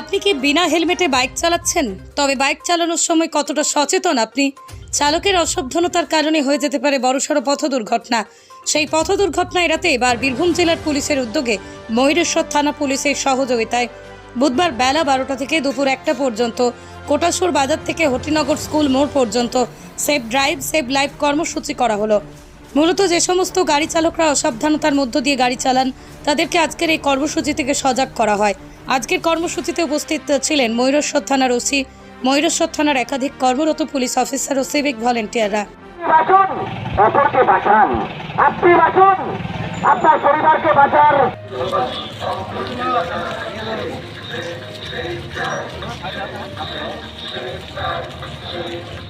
আপনি কি বিনা হেলমেটে বাইক চালাচ্ছেন? তবে বাইক চালানোর সময় কতটা সচেতন আপনি? চালকের অসাবধানতার কারণে হয়ে যেতে পারে বড়সড় পথ দুর্ঘটনা। সেই পথ দুর্ঘটনা এড়াতে এবার বীরভূম জেলার পুলিশের উদ্যোগে ময়ূরেশ্বর থানা পুলিশের সহযোগিতায় বুধবার বেলা বারোটা থেকে দুপুর একটা পর্যন্ত, কোটাসুর বাজার থেকে হটিনগর স্কুল মোড় পর্যন্ত সেফ ড্রাইভ সেভ লাইফ কর্মসূচি করা হলো। মূলত যে সমস্ত গাড়ি চালকরা অসাবধানতার মধ্য দিয়ে গাড়ি চালান, তাদেরকে আজকের এই কর্মসূচি থেকে সজাগ করা হয়। আজকের কর্মসূচিতে উপস্থিত ছিলেন ময়ূরেশ্বর থানার ওসি, ময়ূরেশ্বর থানার একাধিক কর্মরত পুলিশ অফিসার ও সিভিক ভলেন্টিয়াররা। নমস্কার একটি